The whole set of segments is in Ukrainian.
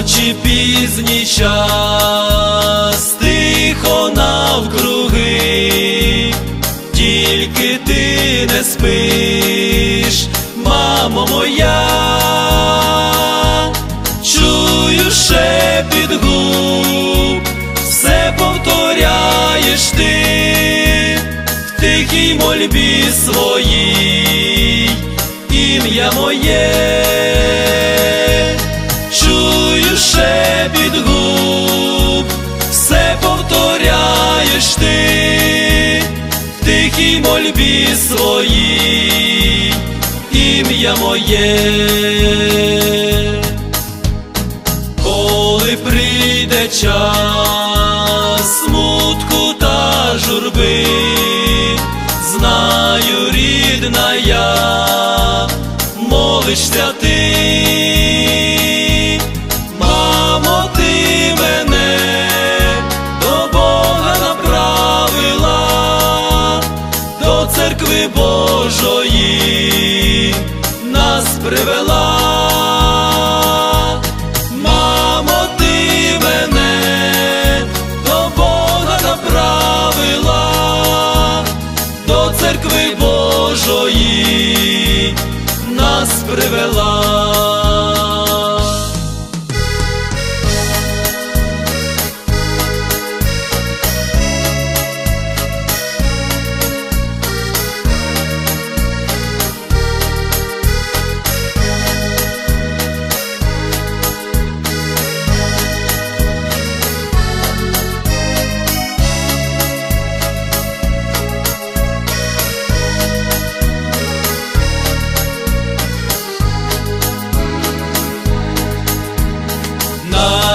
ночі пізній час, тихо навкруги, тільки ти не спиш, мамо моя, чую шепіт губ, все повторяєш ти. В тихій мольбі своїй, ім'я моє, тихій свої ім'я моє. Коли прийде час привела. Мамо, ти мене до Бога направила, до церкви Божої нас привела.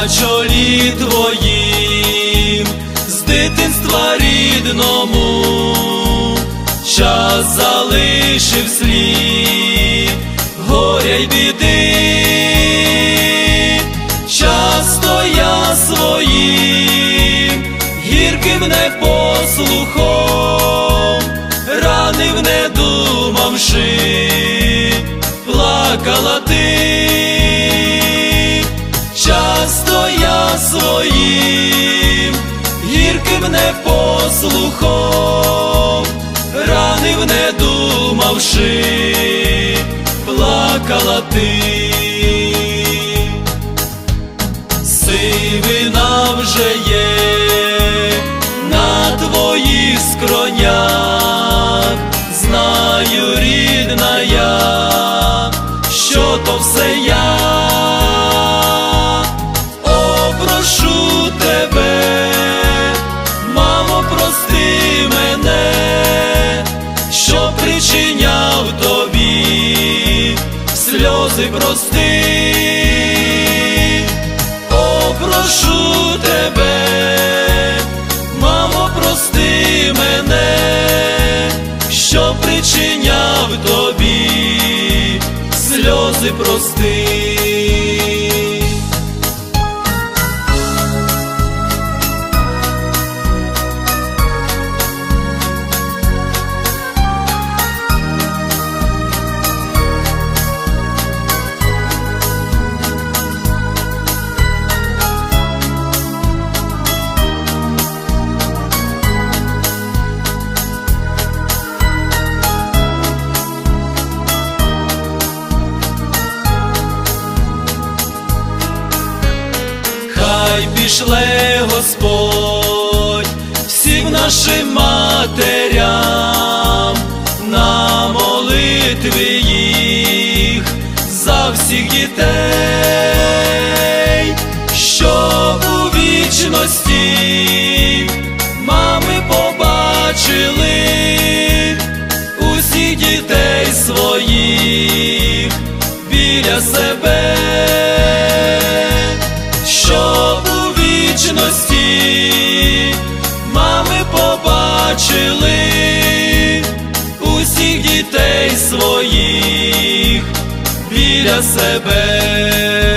Чолі твоїм з дитинства рідному, час залишив слід горя й біди, часто я своїм гірким не непослухом своїм гірким непослухом ранив, не думавши, плакала ти. Сивина вже є на твоїх скронях, сльози прости. попрошу тебе, мамо, прости мене, що причиняв тобі сльози прости. Хай Господь всім нашим матерям на молитви їх за всіх дітей, щоб у вічності мами побачили усіх дітей своїх біля себе для себе.